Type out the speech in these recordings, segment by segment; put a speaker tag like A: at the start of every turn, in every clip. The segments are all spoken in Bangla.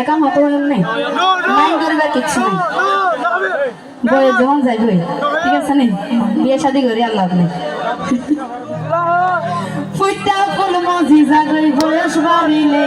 A: একা মতো নাই মাইন করবার কিছু নাই। বয়ে যখন যাইবই ঠিক আছে নে? বিয়ে শাদি করে, আর লাভ নেই। ফুইটা ফুল মজি জাগই বয়স বাড়িলে।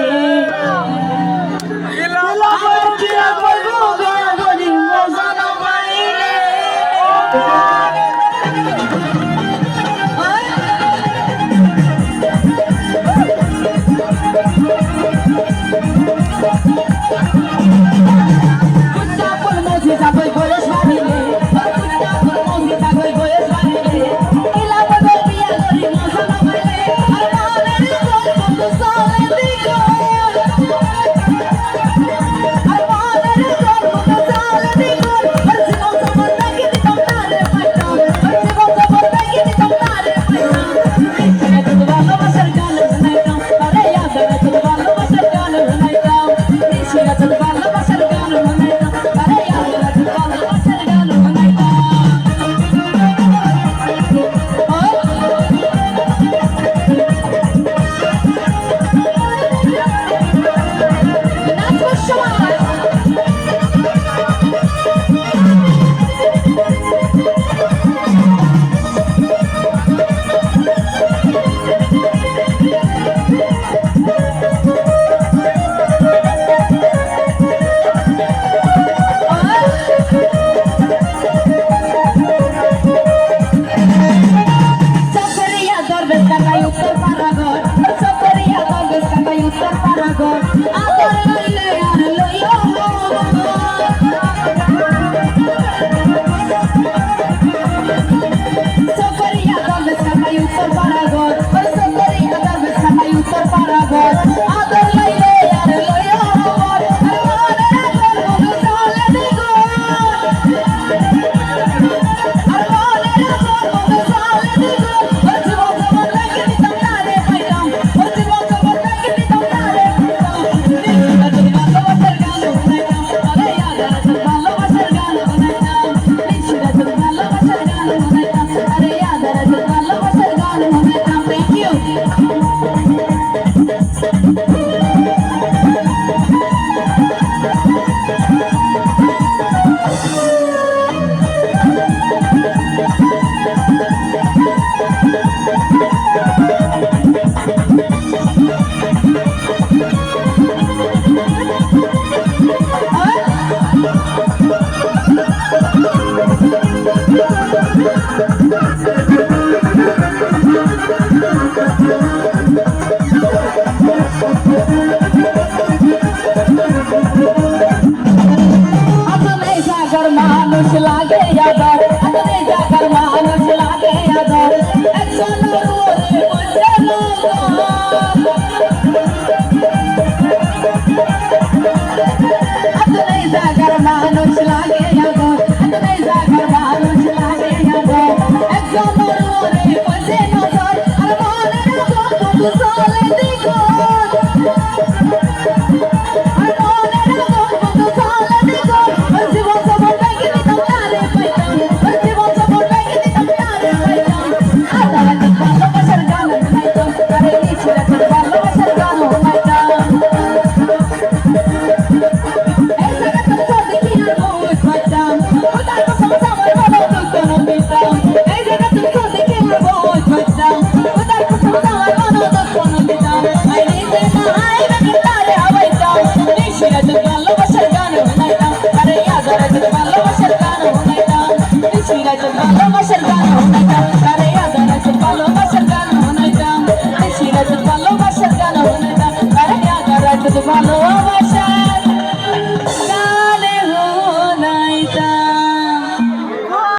A: más cercano.